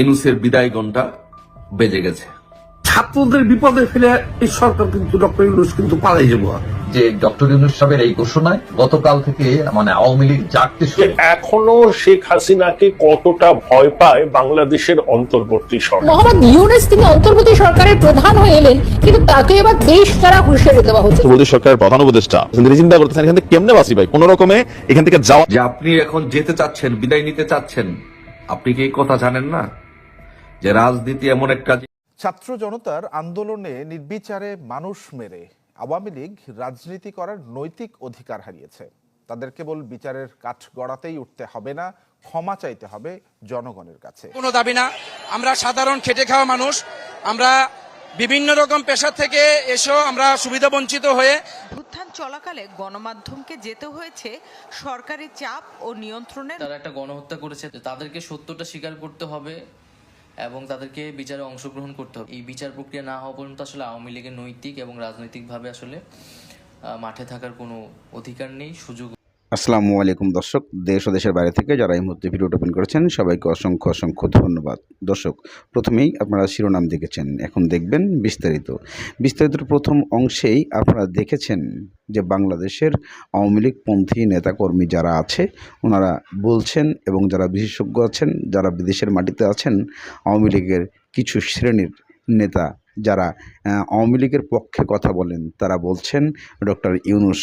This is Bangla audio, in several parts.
এনুসের বিদায় ঘণ্টা বেজে গেছে। ছাত্রদের বিপদে ফেলে এই সরকার কিন্তু ডক্টর ইউনুস কিন্তু পালাই যাব। যে ডক্টর ইউনুস সাহেবের এই ঘোষণায় গতকাল থেকে মানে আওয়ামী লীগ জাগতে শুরু। এখনও শেখ হাসিনাকে কতটা ভয় পায় বাংলাদেশের অন্তর্বর্তী সরকার। মোহাম্মদ ইউনুস তিনি অন্তর্বর্তী সরকারের প্রধান হয়ে এলেন কিন্তু তাকে এবার দেশ তারা হুঁশিয়ারি দেওয়া হচ্ছে। বলতে সরকারের প্রধান উপদেষ্টা তিনি চিন্তা করতেছেন এখান থেকে কেমনে বাঁচি ভাই? কোন রকমে এখান থেকে যাওয়া যে আপনি এখন যেতে চাচ্ছেন বিদায় নিতে চাচ্ছেন আপনি কি এই কথা জানেন না? যে রাজনীতি এমন একটা ছাত্র জনতার আন্দোলনে নির্বিচারে মানুষ মেরে আওয়ামী লীগ রাজনীতি করার নৈতিক অধিকার হারিয়েছে। তাদের কেবল বিচারের কাঠ গড়াতেই উঠতে হবে না ক্ষমা চাইতে হবে জনগণের কাছে। কোনো দাবি না। আমরা সাধারণ খেটে খাওয়া মানুষ। আমরা বিভিন্ন রকম পেশা থেকে এসেও আমরা সুবিধা বঞ্চিত হয়ে অভ্যুত্থান চলাকালে গণমাধ্যমকে যেতে হয়েছে সরকারি চাপ ও নিয়ন্ত্রণের তারা একটা গণহত্যা করেছে তাদেরকে সত্যটা স্বীকার করতে হবে এবং তাদেরকে বিচারে অংশগ্রহণ করতে হবে। এই বিচার প্রক্রিয়া না হওয়া পর্যন্ত আসলে আওয়ামী লীগের নৈতিক এবং রাজনৈতিকভাবে আসলে মাঠে থাকার কোনো অধিকার নেই সুযোগ আসসালামু আলাইকুম দর্শক, দেশ ও দেশের বাইরে থেকে যারা এই মুহূর্তে ভিডিওটা ওপেন করেছেন, সবাইকে অসংখ্য অসংখ্য ধন্যবাদ। দর্শক, প্রথমেই আপনারা শিরোনাম দেখেছেন, এখন দেখবেন বিস্তারিত। বিস্তারিত প্রথম অংশেই আপনারা দেখেছেন যে বাংলাদেশের আওয়ামী লীগপন্থী নেতাকর্মী যারা আছে, ওনারা বলছেন এবং যারা বিশেষজ্ঞ আছেন, যারা বিদেশের মাটিতে আছেন, আওয়ামী লীগের কিছু শ্রেণির নেতা যারা আওয়ামী লীগের পক্ষে কথা বলেন, তারা বলছেন ডক্টর ইউনুস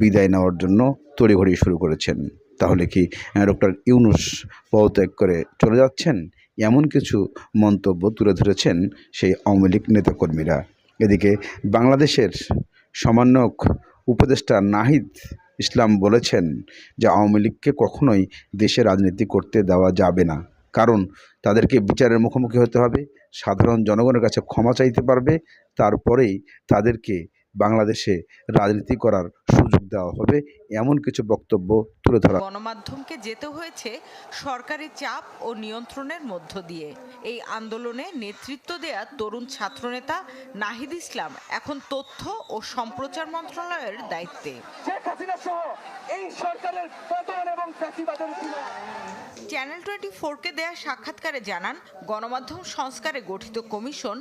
বিদায় নেওয়ার জন্য তড়িঘড়ি শুরু করেছেন। তাহলে কি ডক্টর ইউনুস পদত্যাগ করে চলে যাচ্ছেন? এমন কিছু মন্তব্য তুলে ধরেছেন সেই আওয়ামী লীগ নেতাকর্মীরা। এদিকে বাংলাদেশের সমন্বয়ক উপদেষ্টা নাহিদ ইসলাম বলেছেন যে আওয়ামী লীগকে কখনোই দেশে রাজনীতি করতে দেওয়া যাবে না। কারণ তাদেরকে বিচারের মুখোমুখি হতে হবে সাধারণ জনগণের কাছে ক্ষমা চাইতে পারবে। তারপরেই তাদেরকে বাংলাদেশে রাজনীতি করার সুযোগ দেওয়া হবে এমন কিছু বক্তব্য তুলে ধরা গণমাধ্যমকে যেতে হয়েছে সরকারি চাপ ও নিয়ন্ত্রণের মধ্য দিয়ে। এই আন্দোলনে নেতৃত্ব দেয়া তরুণ ছাত্রনেতা নাহিদ ইসলাম এখন তথ্য ও সম্প্রচার মন্ত্রণালয়ের দায়িত্বে। চ্যানেল টোয়েন্টি ফোরকে দেয়া সাক্ষাৎকারে জানান গণমাধ্যম সংস্কারে গঠিত কমিশন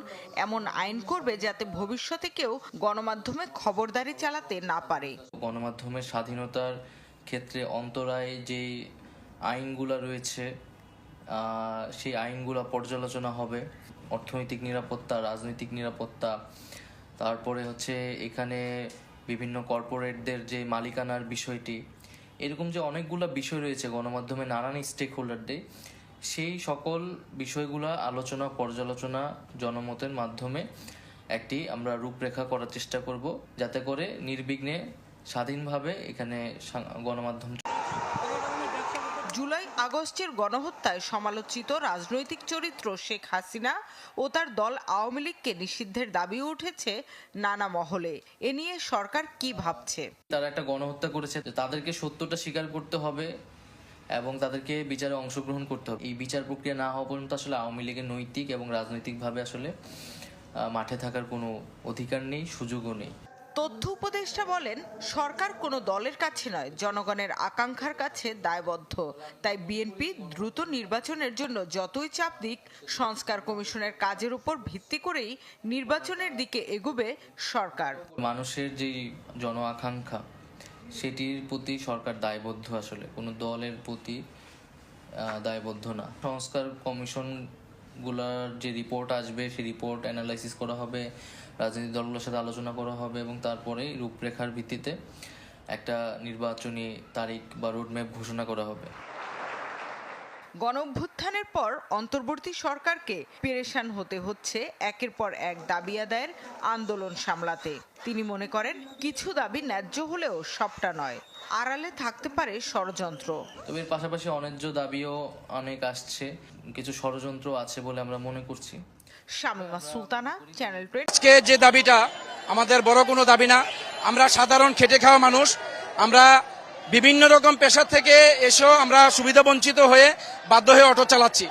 এমন আইন করবে যাতে ভবিষ্যতে কেউ গণমাধ্যমে খবরদারি চালাতে না পারে। গণমাধ্যমের স্বাধীনতার ক্ষেত্রে অন্তরায় যে আইনগুলো রয়েছে সেই আইনগুলো পর্যালোচনা হবে। অর্থনৈতিক নিরাপত্তা, রাজনৈতিক নিরাপত্তা, তারপরে হচ্ছে এখানে বিভিন্ন কর্পোরেটদের যে মালিকানার বিষয়টি, এরকম যে অনেকগুলো বিষয় রয়েছে গণমাধ্যমে, নানান স্টেক হোল্ডারদের সেই সকল বিষয়গুলো আলোচনা, পর্যালোচনা জনমতের মাধ্যমে একটি আমরা রূপরেখা করার চেষ্টা করব, যাতে করে নির্বিঘ্নে স্বাধীনভাবে এখানে গণমাধ্যম জুলাই আগস্টের গণহত্যায় সমালোচিত রাজনৈতিক চরিত্র শেখ হাসিনা ও তার দল আওয়ামী লীগকে নিষিদ্ধের দাবিও উঠেছে নানা মহলে। এ নিয়ে সরকার কি ভাবছে? তারা একটা গণহত্যা করেছে তাদেরকে সত্যটা স্বীকার করতে হবে এবং তাদেরকে বিচারে অংশগ্রহণ করতে হবে। এই বিচার প্রক্রিয়া না হওয়া পর্যন্ত আসলে আওয়ামী লীগের নৈতিক এবং রাজনৈতিকভাবে আসলে মাঠে থাকার কোনো অধিকার নেই সুযোগও নেই। তথ্য উপদেষ্টা বলেন, সরকার কোনো দলের কাছে নয়, জনগণের আকাঙ্ক্ষার কাছে দায়বদ্ধ। তাই বিএনপি দ্রুত নির্বাচনের জন্য যতই চাপ দিক, সংস্কার কমিশনের কাজের উপর ভিত্তি করেই নির্বাচনের দিকে এগোবে সরকার। মানুষের যে জন আকাঙ্ক্ষা, সেটির প্রতি সরকার দায়বদ্ধ আসলে। কোনো দলের প্রতি দায়বদ্ধ না। সংস্কার কমিশনগুলার যে রিপোর্ট আসবে, সেই রিপোর্ট অ্যানালাইসিস করা হবে। রাজনৈতিক দলগুলোর সাথে আলোচনা করা হবে এবং তারপরে রূপরেখার ভিত্তিতে একটা নির্বাচনী তারিখ বা রোডম্যাপ ঘোষণা করা হবে। গণঅভ্যুত্থানের পর অন্তর্বর্তী সরকারকে পেরেশান হতে হচ্ছে একের পর এক দাবি আদায়ের আন্দোলন সামলাতে। তিনি মনে করেন কিছু দাবি ন্যায্য হলেও সবটা নয় আড়ালে থাকতে পারে ষড়যন্ত্র। তবে এর পাশাপাশি অন্যায্য দাবিও অনেক আসছে কিছু ষড়যন্ত্র আছে বলে আমরা মনে করছি। শামিমা সুলতানা চ্যানেল আজকে যে দাবিটা আমাদের বড় কোনো দাবি না, আমরা সাধারণ খেটে খাওয়া মানুষ, আমরা বিভিন্ন রকম পেশার থেকে এসেও আমরা সুবিধা বঞ্চিত হয়ে বাধ্য হয়ে অটো চালাচ্ছি।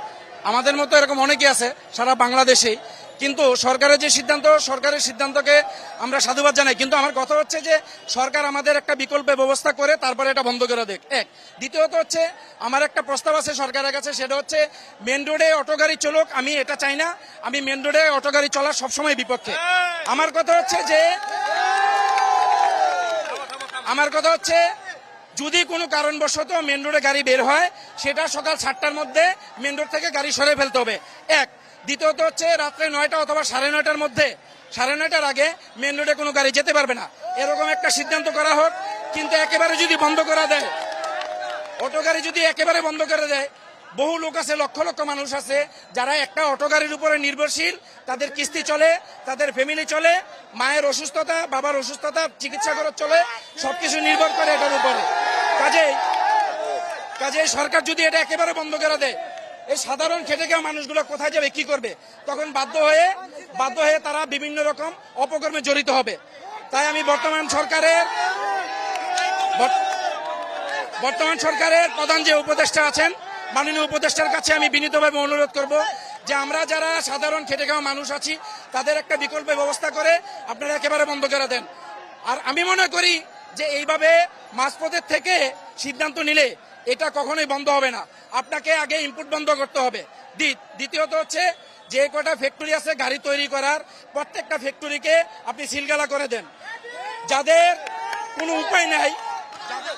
আমাদের মতো এরকম অনেকে আছে, সারা বাংলাদেশে কিন্তু সরকারের যে সিদ্ধান্ত, সরকারের সিদ্ধান্তকে আমরা সাধুবাদ জানাই। কিন্তু আমার কথা হচ্ছে যে, সরকার আমাদের একটা বিকল্প ব্যবস্থা করে তারপরে এটা বন্ধ করে দেখ এক। দ্বিতীয়ত হচ্ছে, আমার একটা প্রস্তাব আছে সরকারের কাছে, সেটা হচ্ছে, মেন রোডে অটো গাড়ি চলুক, আমি এটা চাই না, আমি মেন রোডে অটো গাড়ি চলার সবসময় বিপক্ষে। আমার কথা হচ্ছে যে, আমার কথা হচ্ছে, যদি কোনো কারণবশত মেন রোডে গাড়ি বের হয়, সেটা সকাল সাতটার মধ্যে মেন রোড থেকে গাড়ি সরে ফেলতে হবে। এক। দ্বিতীয়ত হচ্ছে রাত্রে নয়টা অথবা সাড়ে নয়টার মধ্যে, সাড়ে নয়টার আগে মেন রোডে কোনো গাড়ি যেতে পারবে না। এরকম একটা সিদ্ধান্ত করা হোক, কিন্তু একেবারে যদি বন্ধ করা দেয়, অটো গাড়ি যদি একেবারে বন্ধ করে দেয়, বহু লোক আছে, লক্ষ লক্ষ মানুষ আছে, যারা একটা অটো গাড়ির উপরে নির্ভরশীল, তাদের কিস্তি চলে, তাদের ফ্যামিলি চলে, মায়ের অসুস্থতা, বাবার অসুস্থতা, চিকিৎসা খরচ চলে, সবকিছু নির্ভর করে এটার উপরে। কাজেই কাজেই সরকার যদি এটা একেবারে বন্ধ করে দেয় এই সাধারণ খেটে খাওয়া মানুষগুলো কোথায় যাবে, কি করবে? তখন বাধ্য হয়ে বাধ্য হয়ে তারা বিভিন্ন রকম অপকর্মে জড়িত হবে। তাই আমি বর্তমান সরকারের বর্ত- বর্তমান সরকারের প্রধান যে উপদেষ্টা আছেন, মাননীয় উপদেষ্টার কাছে আমি বিনীতভাবে অনুরোধ করব যে আমরা যারা সাধারণ খেটে খাওয়া মানুষ আছি, তাদের একটা বিকল্প ব্যবস্থা করে আপনারা একেবারে বন্ধ করে দেন। আর আমি মনে করি যে এইভাবে মাঝপথের থেকে সিদ্ধান্ত নিলে এটা কখনোই বন্ধ হবে না। আপনাকে আগে ইনপুট বন্ধ করতে হবে। দ্বি- দ্বিতীয়ত হচ্ছে যে কটা ফ্যাক্টরি আছে গাড়ি তৈরি করার প্রত্যেকটা ফ্যাক্টরিকে আপনি সিলগালা করে দেন। যাদের কোনো উপায় নাই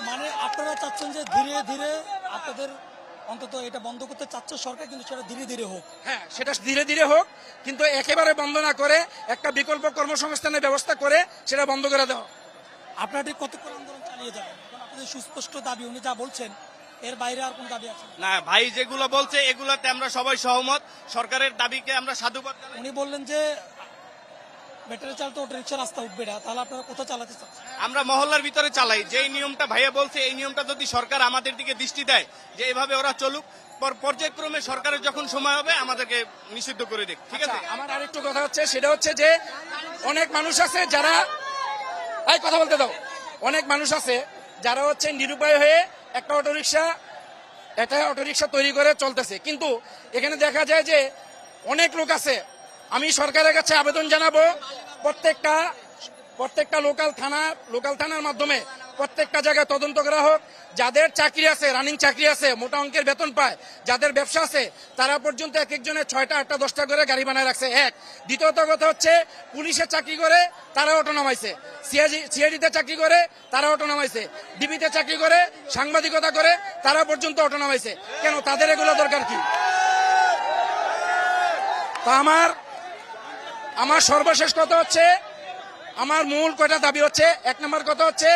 মানে আপনারা চাচ্ছেন যে ধীরে ধীরে আপনাদের অন্তত এটা বন্ধ করতে চাচ্ছে সরকার কিন্তু সেটা ধীরে ধীরে হোক। হ্যাঁ সেটা ধীরে ধীরে হোক কিন্তু একেবারে বন্ধ না করে একটা বিকল্প কর্মসংস্থানের ব্যবস্থা করে সেটা বন্ধ করে দেওয়া আপনারা ঠিক কতক্ষণ আন্দোলন চালিয়ে যাবেন? আপনাদের সুস্পষ্ট দাবি উনি যা বলছেন এর বাইরে আর কোন দাবি আছে? না ভাই যেগুলো বলছে এগুলোতে আমরা সবাই সহমত। সরকারের দাবিকে আমরা সাধুবাদ উনি বললেন যে ব্যাটারি চালিত রাস্তা উঠবে না তাহলে আপনারা কোথাও চালাতে চাচ্ছেন আমরা মহল্লার ভিতরে চালাই। যেই নিয়মটা ভাইয়া বলছে এই নিয়মটা যদি সরকার আমাদের দিকে দৃষ্টি দেয় যে এভাবে ওরা চলুক পর পর্যায়ক্রমে সরকারের যখন সময় হবে আমাদেরকে নিষিদ্ধ করে দেখ ঠিক আছে? আচ্ছা, আমার আরেকটু কথা হচ্ছে সেটা হচ্ছে যে অনেক মানুষ আছে যারা এই কথা বলতে দাও। অনেক মানুষ আছে যারা হচ্ছে নিরুপায় হয়ে একটা অটোরিকশা একটা অটোরিকশা তৈরি করে চলতেছে। কিন্তু এখানে দেখা যায় যে অনেক লোক আছে। আমি সরকারের কাছে আবেদন জানাব, প্রত্যেকটা প্রত্যেকটা লোকাল থানা লোকাল থানার মাধ্যমে প্রত্যেকটা জায়গায় তদন্ত করা হোক। যাদের চাকরি আছে রানিং চাকরি আছে, মোটা অঙ্কের বেতন পায়, যাদের ব্যবসা আছে, তারা পর্যন্ত এক একজনের ছয়টা, আটটা, দশটা করে গাড়ি বানায় রাখছে। এক, দ্বিতীয়ত কথা হচ্ছে পুলিশের চাকরি করে তারা অটো নামাইছে। সিআইডিতে চাকরি করে তারা অটো নামাইছে। ডিবিতে চাকরি করে, সাংবাদিকতা করে, তারা পর্যন্ত অটো নামাইছে। কেন? তাদের এগুলো দরকার কি? তা আমার আমার সর্বশেষ কথা হচ্ছে, আমার মূল কয়টা দাবি হচ্ছে, এক নম্বর কথা হচ্ছে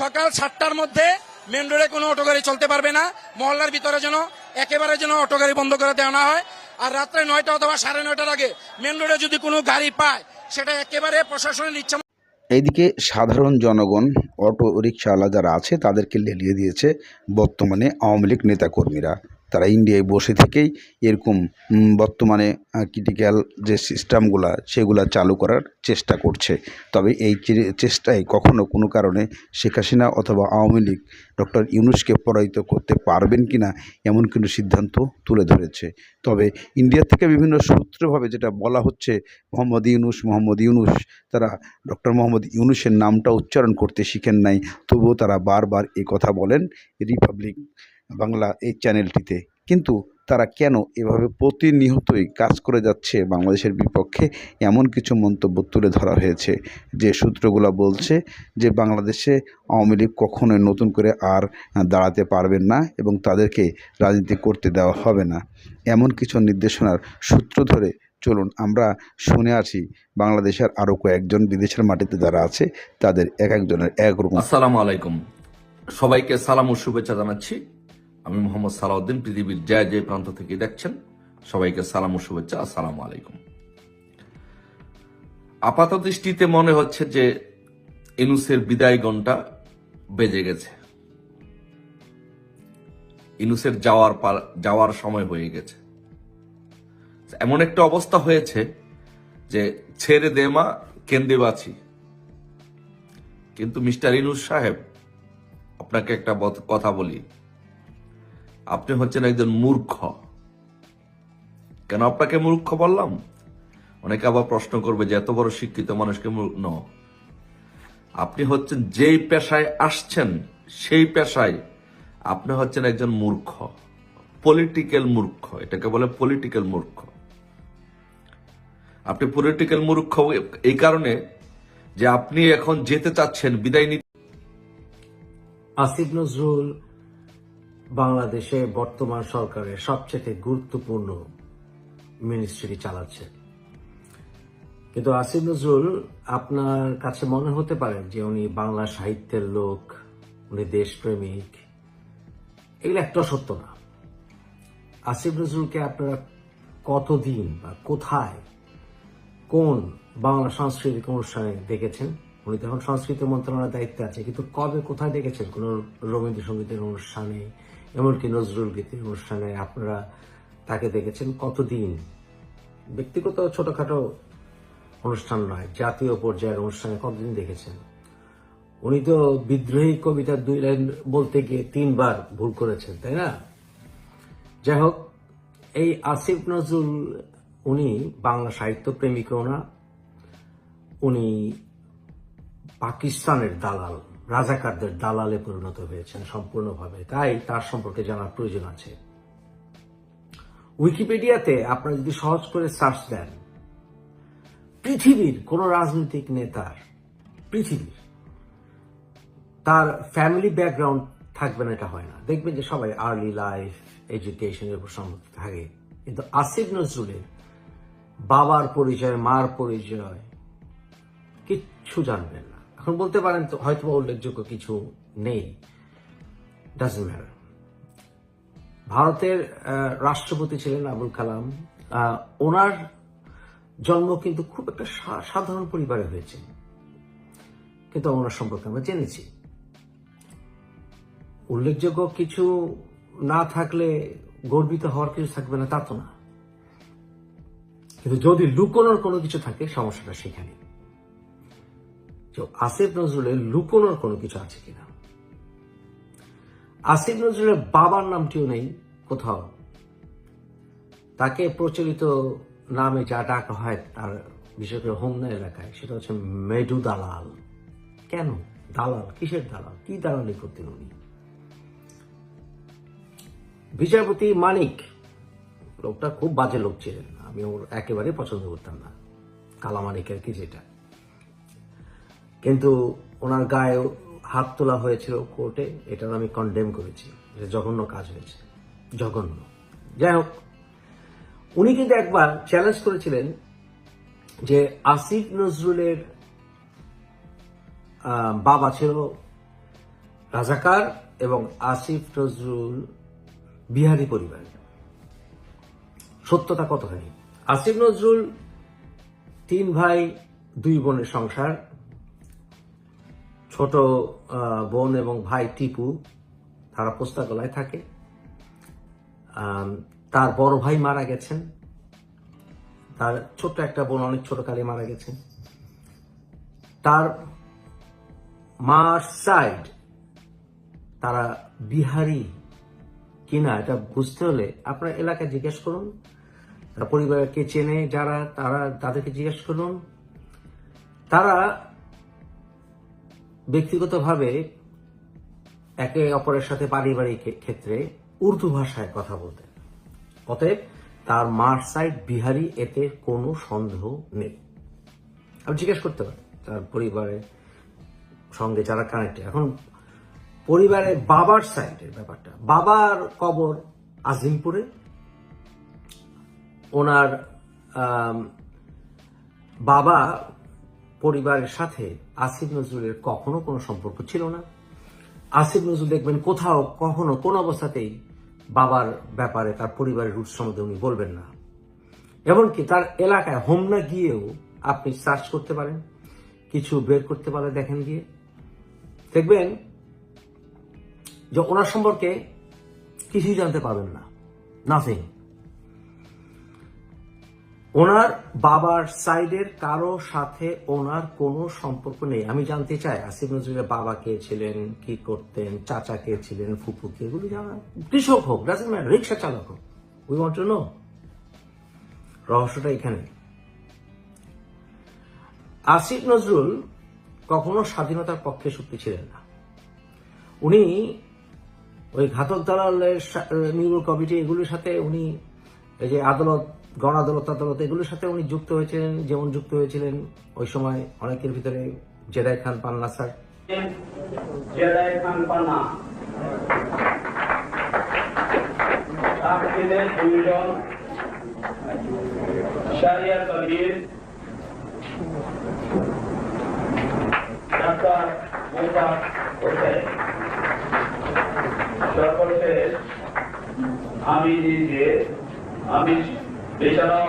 সকাল সাতটার মধ্যে মেন রোডে কোনো অটো গাড়ি চলতে পারবে না। মহল্লার ভিতরে যেন একেবারে যেন অটো গাড়ি বন্ধ করে দেওয়া না হয়। আর রাত্রে নয়টা অথবা সাড়ে নয়টার আগে মেন রোডে যদি কোনো গাড়ি পায়, সেটা একেবারে প্রশাসনের ইচ্ছা এইদিকে সাধারণ জনগণ, অটো রিক্সাওয়ালা যারা আছে, তাদেরকে লেলিয়ে দিয়েছে বর্তমানে আওয়ামী লীগ নেতাকর্মীরা। তারা ইন্ডিয়ায় বসে থেকেই এরকম বর্তমানে ক্রিটিক্যাল যে সিস্টেমগুলো সেগুলো চালু করার চেষ্টা করছে। তবে এই চেষ্টায় কখনো কোনো কারণে শেখ হাসিনা অথবা আওয়ামী লীগ ডক্টর ইউনুসকে পরাজিত করতে পারবেন কিনা, এমন কিন্তু সিদ্ধান্ত তুলে ধরেছে। তবে ইন্ডিয়া থেকে বিভিন্ন সূত্রভাবে যেটা বলা হচ্ছে, মোহাম্মদ ইউনুস মোহাম্মদ ইউনুস, তারা ডক্টর মোহাম্মদ ইউনুসের নামটা উচ্চারণ করতে শিখেন নাই, তবুও তারা বারবার এ কথা বলেন। রিপাবলিক বাংলা এই চ্যানেলটিতে। কিন্তু তারা কেন এভাবে প্রতিনিয়তই কাজ করে যাচ্ছে বাংলাদেশের বিপক্ষে? এমন কিছু মন্তব্য তুলে ধরা হয়েছে যে সূত্রগুলো বলছে যে বাংলাদেশে আওয়ামী লীগ কখনোই নতুন করে আর দাঁড়াতে পারবেন না এবং তাদেরকে রাজনীতি করতে দেওয়া হবে না। এমন কিছু নির্দেশনার সূত্র ধরে চলুন আমরা শুনে আসি বাংলাদেশের আরও কয়েকজন বিদেশের মাটিতে যারা আছে, তাদের এক একজনের এক রকম। আসসালামু আলাইকুম। সবাইকে সালাম ও শুভেচ্ছা জানাচ্ছি। আমি মোহাম্মদ সালাউদ্দিন, পৃথিবীর জয় জয় প্রান্ত থেকে দেখছেন, সবাইকে সালাম ও শুভেচ্ছা, আসসালামু আলাইকুম। আপাত দৃষ্টিতে মনে হচ্ছে যে ইনুসের বিদায় গণটা বেজে গেছে। ইনুসের যাওয়ার যাওয়ার সময় হয়ে গেছে। এমন একটা অবস্থা হয়েছে যে ছেড়ে দে মা কেন্দে বাছি কিন্তু মিস্টার ইনুস সাহেব, আপনাকে একটা কথা বলি। আপনি হচ্ছেন একজন মূর্খ। কেন আপনাকে মূর্খ বললাম? অনেকে আবার প্রশ্ন করবে যে এত বড় শিক্ষিত মানুষকে ন আপনি হচ্ছেন যেই পেশায় আসছেন, সেই পেশায় আপনি হচ্ছেন একজন মূর্খ। পলিটিক্যাল মূর্খ, এটাকে বলে পলিটিক্যাল মূর্খ। আপনি পলিটিক্যাল মূর্খ এই কারণে যে আপনি এখন যেতে চাচ্ছেন, বিদায় নিতে আসিফ নজরুল বাংলাদেশে বর্তমান সরকারের সবচেয়ে গুরুত্বপূর্ণ মিনিস্ট্রি চালাচ্ছে। কিন্তু আসিফ নজরুল, আপনার কাছে মনে হতে পারে যে উনি বাংলা সাহিত্যের লোক, উনি দেশপ্রেমিক? এগুলো একটা সত্য না। আসিফ নজরুলকে আপনারা কতদিন বা কোথায়, কোন বাংলা সাংস্কৃতিক অনুষ্ঠানে দেখেছেন? উনি তখন সংস্কৃতি মন্ত্রণালয়ের দায়িত্বে আছে, কিন্তু কবে কোথায় দেখেছেন কোন রবীন্দ্রসঙ্গীতের অনুষ্ঠানে, এমনকি নজরুল গীতির অনুষ্ঠানে আপনারা তাকে দেখেছেন? কতদিন? ব্যক্তিগত ছোটখাটো অনুষ্ঠান নয়, জাতীয় পর্যায়ের অনুষ্ঠানে কতদিন দেখেছেন? উনি তো বিদ্রোহী কবিতার দুই লাইন বলতে গিয়ে তিনবার ভুল করেছেন, তাই না? যাই হোক, এই আসিফ নজরুল, উনি বাংলা সাহিত্য প্রেমিকও না, উনি পাকিস্তানের দালাল, রাজাকারদের দালালে পরিণত হয়েছেন সম্পূর্ণভাবে। তাই তার সম্পর্কে জানার প্রয়োজন আছে। উইকিপিডিয়াতে আপনারা যদি সহজ করে সার্চ দেন, পৃথিবীর কোন রাজনৈতিক নেতার পৃথিবীর, তার ফ্যামিলি ব্যাকগ্রাউন্ড থাকবে না, এটা হয় না। দেখবেন যে সবাই আর্লি লাইফ এডুকেশনের উপর সম্পর্ক থাকে। কিন্তু আসিফ নজরুলের বাবার পরিচয়, মার পরিচয়, কিচ্ছু জানবেন না। এখন বলতে পারেন তো হয়তো উল্লেখযোগ্য কিছু নেই। ভারতের রাষ্ট্রপতি ছিলেন আবুল কালাম। ওনার জন্ম কিন্তু খুব একটা সাধারণ পরিবারে হয়েছে। কিন্তু ওনার সম্পর্কে আমরা জেনেছি। উল্লেখযোগ্য কিছু না থাকলে গর্বিত হওয়ার কিছু থাকবে না, তা তো না। কিন্তু যদি লুকোনোর কোনো কিছু থাকে, সমস্যাটা সেখানে তো আসিফ নজরুলের লুকোনোর কোনো কিছু আছে কিনা? আসিফ নজরুলের বাবার নামটিও নেই কোথাও। তাকে প্রচলিত নামে যা ডাকা হয় তার, বিশেষ করে হোমনা এলাকায়, সেটা হচ্ছে মেডু দালাল। কেন? দালাল, কিসের দালাল? কি দালালি করতেন উনি? বিচারপতি মানিক, লোকটা খুব বাজে লোক ছিলেন। আমি ওর একেবারে পছন্দ করতাম না। কালা মানিকের কি যেটা। কিন্তু ওনার গায়ে হাত তোলা হয়েছিল কোর্টে, এটার আমি কন্ডেম করেছি। এটা জঘন্য কাজ হয়েছে। জঘন্য। যাই হোক, উনি কিন্তু একবার চ্যালেঞ্জ করেছিলেন যে আসিফ নজরুলের বাবা ছিল রাজাকার এবং আসিফ নজরুল বিহারি পরিবার। সত্যতা কতখানি? আসিফ নজরুল তিন ভাই, দুই বোনের সংসার। ছোট বোন এবং ভাই টিপু, তারা পোস্তাগলায় থাকে। তার বড় ভাই মারা গেছেন। তার ছোট্ট একটা বোন, অনেক ছোট কালে মারা গেছেন। তার মার সাইড তারা বিহারি কিনা এটা বুঝতে হলে আপনার এলাকায় জিজ্ঞেস করুন। তারা পরিবারকে চেনে যারা, তারা তাদেরকে জিজ্ঞেস করুন। তারা ব্যক্তিগতভাবে একে অপরের সাথে পারিবারিক ক্ষেত্রে উর্দু ভাষায় কথা বলতেন। অতএব তার মার সাইড বিহারি এতে কোনো সন্দেহ নেই। আমি জিজ্ঞেস করতে পারেন তার পরিবারের সঙ্গে যারা কানেক্টেড এখন পরিবারের বাবার সাইডের ব্যাপারটা। বাবার কবর আজিমপুরে। ওনার বাবা পরিবারের সাথে আসিফ নজরুলের কখনো কোনো সম্পর্ক ছিল না। আসিফ নজরুল দেখবেন কোথাও কখনো কোন অবস্থাতেই বাবার ব্যাপারে তার পরিবারের রুট সম্বন্ধে উনি বলবেন না। এমনকি তার এলাকায় হোমনা গিয়েও আপনি সার্চ করতে পারেন, কিছু বের করতে পারে দেখেন গিয়ে। দেখবেন যে ওনার সম্পর্কে কিছুই জানতে পারবেন না নাথিং ওনার বাবার সাইডের কারও সাথে ওনার কোনো সম্পর্ক নেই। আমি জানতে চাই, আসিফ নজরুলের বাবা কে ছিলেন, কি করতেন, চাচা কে ছিলেন, ফুপু কে, এগুলো জানা কৃষক হোক ডাজেন্ট রিক্সা চালক হোক। উই ওয়ান্ট টু নো রহস্যটা এখানে। আসিফ নজরুল কখনো স্বাধীনতার পক্ষে সত্যি ছিলেন না। উনি ওই ঘাতক দালালের নিউরো কমিটি, এগুলির সাথে উনি এই যে আদালত গণ আদালত আদালত এগুলোর সাথে উনি যুক্ত হয়েছিলেন, যেমন যুক্ত হয়েছিলেন ওই সময় অনেকের ভিতরে জেদাই খান পান্না স্যার। খান আমি নিজে, আমি বেচারা